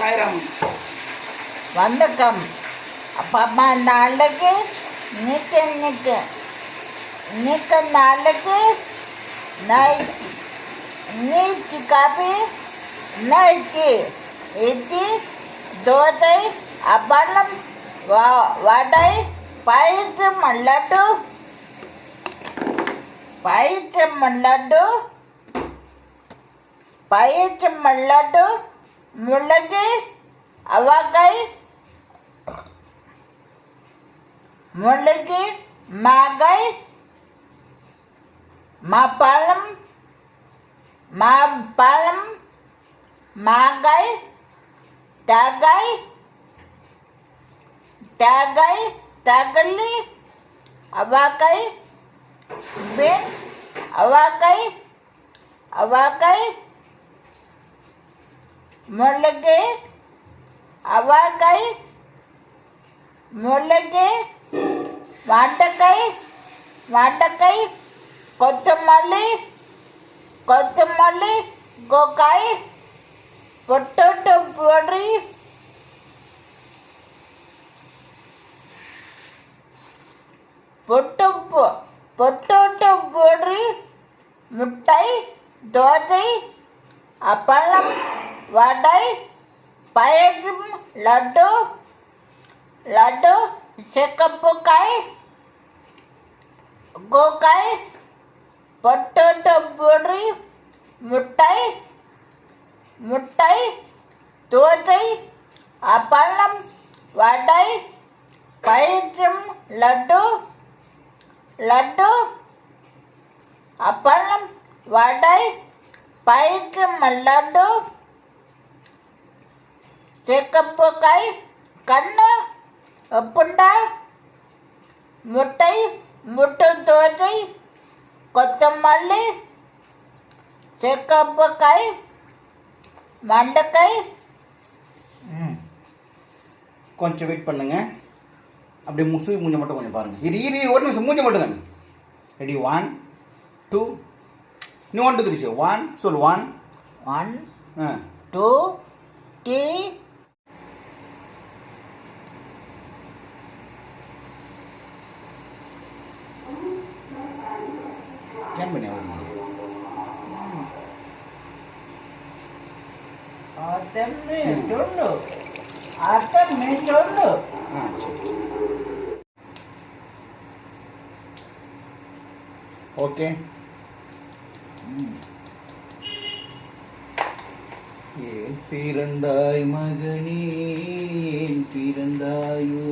சாய்ராம். வணக்கம். அப்பா நாளைக்கு நிற்க நிற்க நிற்க இந்த நைட் நீச்சு காபி நைட்டு இட்லி தோசை அப்பளம் வடை பாயசம் லட்டு. பாயசம் லட்டு. பாயசம் லட்டு. முள்ளகி அவக்காய் முள்ளகி மாங்காய் மாப்பழம் மாப்பழம் மாங்காய் தேங்காய் தேங்காய் தகலி அவக்காய் பீன் அவக்காய் அவக்காய் முள்ளகி அவக்காய் முள்ளகி வாட்டக்காய் வாட்டக்காய் கொத்தமல்லி கொத்தமல்லி கோக்காய் பொட்டோட்டோ பொடி. பொட்டு பொட்டோட்டோ பொடி முட்டை தோசை அப்பளம் வடை பாயசம் லட்டு லட்டு சிக்கப்புக்காய் கோக்காய் பொட்டோட்டோ பொடி முட்டை முட்டை தோசை அப்பளம் வடை பாயசம் லட்டு லட்டு அப்பளம் வடை பாயசம் லட்டு செக்கப்புக்காய் கண்ணு உப்புண்டா முட்டை முட்டை தோசை கொத்தமல்லி செக்கப்புக்காய் மண்டக்காய். கொஞ்சம் வெயிட் பண்ணுங்க. அப்படியே முசு மூஞ்ச மட்டும் கொஞ்சம் பாருங்க. இது இது ஒரு நிமிஷம் மூஞ்ச மட்டும் தாங்க ரெடி ஒன் டூ நீ ஒன் டூ த்ரீ ஒன் சொல் one one two three can பண்ணி அவங்க అతన్ని చూడు అతన్ని చూడు ஆ சரி ஓகே ஏன் பிறந்தாய் மகனே ஏன் பிறந்தாயோ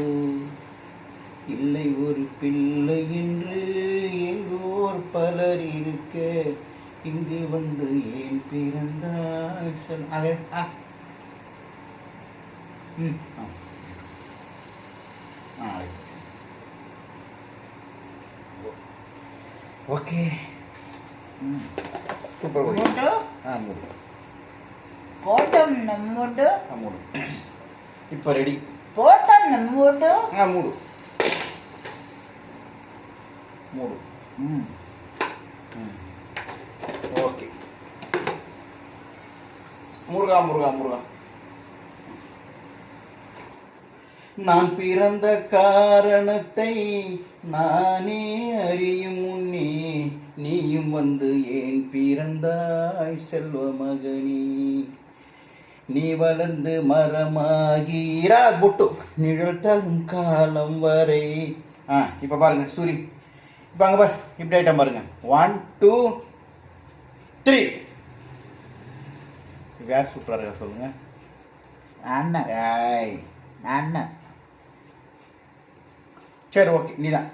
இல்லை ஒரு பிள்ளை என்று எங்கோர் பலர் இருக்க இங்கு வந்து ஏன் பிறந்தாய் சொல் அதே ആ ഓക്കെ സൂപ്പർ ആ അങ്ങോട്ട് போட்டோம் நம்மோட்டு மூடு இப்போ ரெடி போட்டோம் நம்மோட்டு ஆ மூடு மூடு ம் ஓகே முருகா முருகா முருகா நான் பிறந்த காரணத்தை நானே அறியும் முன்னே நீயும் வந்து ஏன் பிறந்தாய் செல்வ மகனே? நீ வளர்ந்து மரமாகிறா புட்டு நிழல் தரும் காலம் வரை. ஆ இப்போ பாருங்க சூரி. இப்போ அங்கே பாரு இப்படி ஆகிட்டோம் பாருங்க. ஒன் டூ த்ரீ யார் சூப்பராக இருக்கா சொல்லுங்க? அண்ணன். ஏய். அண்ணன். சரி ஓகே நீ தான்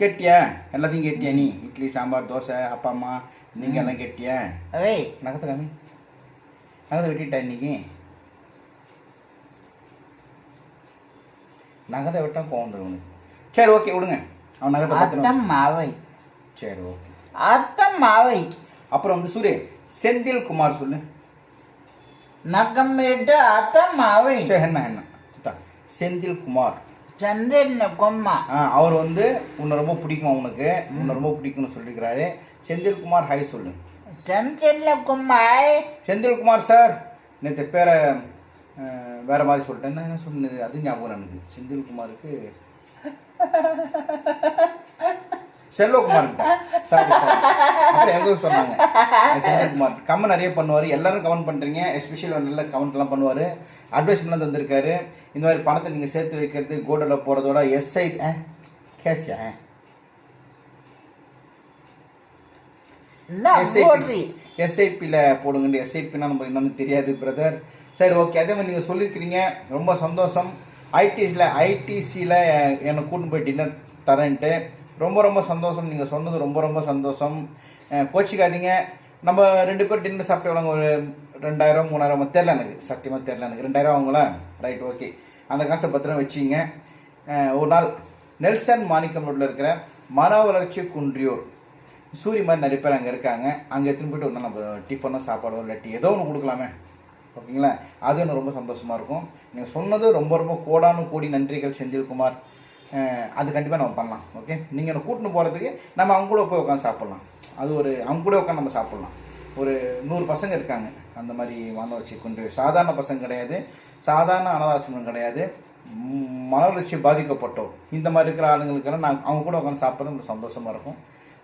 கேட்டியா? எல்லாத்தையும் கேட்டியா நீ? இட்லி சாம்பார் தோசை அப்பா அம்மா நீங்கள் எல்லாம் கேட்டியா? அதே நகத்தை காமி. நகத்தை வெட்டிட்டா இன்னைக்கு? நகத்தை வெட்டான் கோவம் சரி ஓகே விடுங்க. அவன் நகத்தை அத்தம் மாவை. சரி ஓகே அத்தம் மாவை. அப்புறம் வந்து சூரிய செந்தில் குமார் சொல்லு. நகம் அத்தம் மாவை. சரி என்ன என்ன செந்தில் குமார் சந்திரன் கொம்மா. அவர் வந்து உன்னை ரொம்ப பிடிக்குமா உனக்கு? உன்னை ரொம்ப பிடிக்கும்னு சொல்லியிருக்கிறாரு செந்தில் செந்தில்குமார் ஹாய் சொல்லு. செந்தில்குமார் செந்தில்குமார் சார் நேற்று பேரை வேற மாதிரி சொல்லிட்டேன். என்ன சொன்னது? அது ஞாபகம் எனக்கு. செந்தில் குமாருக்கு செல்வகுமார் சாரி சாரி அப்புறம் எங்க சொன்னாங்க. செந்தில்குமார் கமெண்ட் நிறைய பண்ணுவார். எல்லாரும் கமெண்ட் பண்ணுறீங்க எஸ்பெஷலி நல்ல கமெண்ட்லாம் பண்ணுவார். அட்வைஸ்மெண்ட்லாம் தந்திருக்காரு. இந்த மாதிரி பணத்தை நீங்கள் சேர்த்து வைக்கிறது கோல்டில் போகிறதோட எஸ்ஐ கேஷா போடுறி? எஸ்ஐபியில் போடுங்க எஸ்ஐபினா நம்ம என்னன்னு தெரியாது பிரதர் சரி ஓகே அதே மாதிரி நீங்கள் சொல்லியிருக்கிறீங்க. ரொம்ப சந்தோஷம். ஐடிசியில் ஐடிசியில் என்னை கூட்டின்னு போய் டின்னர் தரேன்ட்டு. ரொம்ப ரொம்ப சந்தோஷம். நீங்கள் சொன்னது ரொம்ப ரொம்ப சந்தோஷம். கோச்சிக்காதீங்க. நம்ம ரெண்டு பேர் டின்னர் சாப்பிட்டு எவ்வளோங்க ஒரு ரெண்டாயிரம் மூணாயிரம் தெரில எனக்கு. சத்தியமாக தெரில எனக்கு. ரெண்டாயிரம் அவங்களா ரைட் ஓகே அந்த காசை பத்திரம் வச்சிங்க. ஒரு நாள் நெல்சன் மாணிக்கம் ரோட்டில் இருக்கிற மன வளர்ச்சி குன்றியூர். சூரிய மாதிரி நிறைய பேர் அங்கே இருக்காங்க. அங்கே எடுத்துன்னு போயிட்டு ஒரு நாள் நம்ம டிஃபனோ சாப்பாடோ இல்லாட்டி ஏதோ ஒன்று கொடுக்கலாமே. ஓகேங்களா? அது எனக்கு ரொம்ப சந்தோஷமாக இருக்கும். நீங்கள் சொன்னது ரொம்ப ரொம்ப கோடானு கோடி நன்றிகள் செந்தில்குமார். அது கண்டிப்பாக நம்ம பண்ணலாம். ஓகே நீங்கள் என்னை கூட்டின்னு போகிறதுக்கு நம்ம அவங்க கூட போய் உட்காந்து சாப்பிட்லாம். அது ஒரு அவங்க கூட உட்காந்து நம்ம சாப்பிட்லாம். ஒரு நூறு பசங்க இருக்காங்க. அந்த மாதிரி மன கொண்டு சாதாரண பசங்க கிடையாது. சாதாரண அனாதாசிரமம் கிடையாது. ம், மன வளர்ச்சி பாதிக்கப்பட்டோம். இந்த மாதிரி இருக்கிற ஆளுங்களுக்கெல்லாம் நான் அவங்க கூட உட்காந்து சாப்பிட்றது ரொம்ப சந்தோஷமாக இருக்கும்.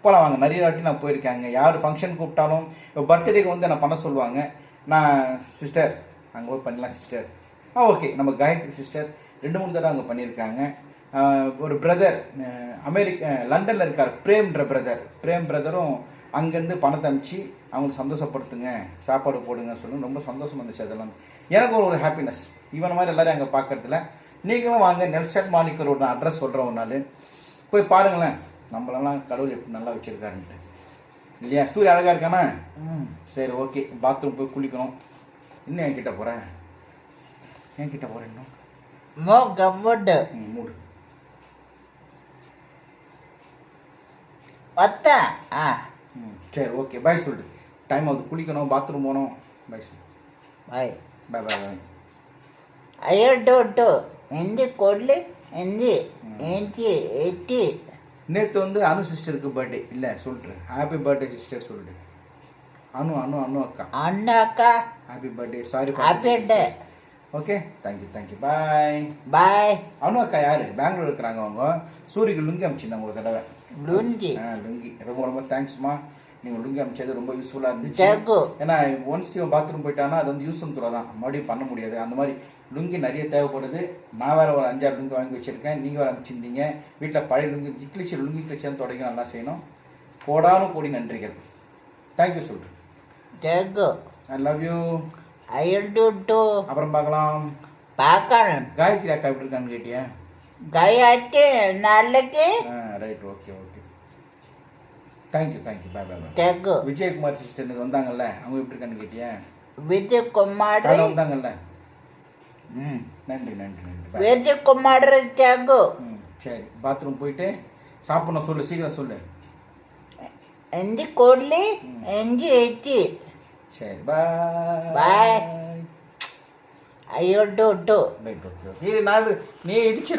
போகலாம் வாங்க. நிறைய வாட்டி நான் போயிருக்காங்க யார் ஃபங்க்ஷன் கூப்பிட்டாலும் இப்போ பர்த்டேக்கு வந்து என்ன பண்ண சொல்லுவாங்க. நான் சிஸ்டர் அங்கே போய் பண்ணலாம் சிஸ்டர் ஆ ஓகே நம்ம காயத்ரி சிஸ்டர் ரெண்டு மூணு தடவை அங்கே பண்ணியிருக்காங்க. ஒரு பிரதர் அமெரிக்க லண்டனில் இருக்கார். பிரேம்ன்ற பிரதர் பிரேம் பிரதரும் அங்கேருந்து பணத்தை அனுப்பிச்சு அவங்களை சந்தோஷப்படுத்துங்க சாப்பாடு போடுங்க சொல்லி ரொம்ப சந்தோஷம் வந்துச்சு அதெல்லாம். எனக்கு ஒரு ஒரு ஹாப்பினஸ் இவன் மாதிரி எல்லாரும் அங்கே பார்க்கறதுல நீங்களும் வாங்க நெல்சன் மாணிக்கரோட அட்ரஸ் சொல்கிறேன் ஒரு நாள். போய் பாருங்களேன். நம்மளெல்லாம் கடவுள் எப்படி நல்லா வச்சுருக்காருன்ட்டு. இல்லையா? சூரிய அழகாக இருக்கானா? ம் சரி ஓகே. பாத்ரூம் போய் குளிக்கணும். இன்னும் என் கிட்ட போகிறேன் என் கிட்ட போகிறேன் இன்னும் மூடு. பத்தா. ஆ. ம் சரி ஓகே. பாய் சொல்லு. டைம் ஆகுது. குளிக்கணும் பாத்ரூம் போகணும். பாய் சொல்லு. பாய் பாய் பாய் பாய் ஐயோ டோ டோ. எந்தி கொல்லு எந்தி எஞ்சி எட்டி. நேற்று வந்து அனு சிஸ்டருக்கு பர்த்டே இல்லை சொல்லிட்டு ஹாப்பி பர்த்டே சிஸ்டர் சொல்லிட்டு அனு அனு அனு அக்கா. அண்ணா அக்கா. Happy birthday sorry happy birthday okay thank you thank you bye bye Anu அக்கா யார்? பெங்களூர் இருக்கிறாங்க அவங்க. சூரியக்கு லுங்கி அமைச்சிருந்தாங்க ஒரு தடவை. லுங்கி. ஆ லுங்கி. ரொம்ப ரொம்ப தேங்க்ஸ்மா நீங்கள் லுங்கி அமைச்சது ரொம்ப யூஸ்ஃபுல்லாக இருந்துச்சு. ஏன்னா ஒன்ஸ் இவன் பாத்ரூம் போயிட்டானா அது வந்து யூஸ் துறை தான். மறுபடியும் பண்ண முடியாது. அந்த மாதிரி லுங்கி நிறைய தேவைப்படுது. நான் வேறு ஒரு அஞ்சாறு லுங்கி வாங்கி வச்சிருக்கேன். நீங்கள் வேற அமைச்சிருந்தீங்க வீட்டில் பழைய லுங்கி கிளிச்சு லுங்கி கிளிச்சான்னு தொடங்கி நல்லா செய்யணும். கோடானு கூடி நன்றிகள். தேங்க்யூ சொல்கிறேன் thank you I love you I too too அப்புறம் பார்க்கலாம். பார்க்கலாம். காயத்ரி அக்கா எப்படி இருக்கான்னு கேட்டியா? காயத்ரி நாளைக்கு right okay okay thank you thank you bye bye thank you Vijayakumar sister எனக்கு வந்தாங்கல்ல? அவங்க எப்படி இருக்கான்னு கேட்டியா? விஜயகுமார். வந்தாங்கல்ல? ம் நன்றி நன்றி நன்றி. விஜயகுமார் தேங்க்யூ சரி. பாத்ரூம் போயிட்டு சாப்பிடணும் சொல்லு சீக்கிரம் சொல்லு. அஞ்சு கோட்லி அஞ்சு எயிட்டி சரி பாய் பாய் ஐயோ டோ டோ. நீ நாடு நீ இடிச்சிரு.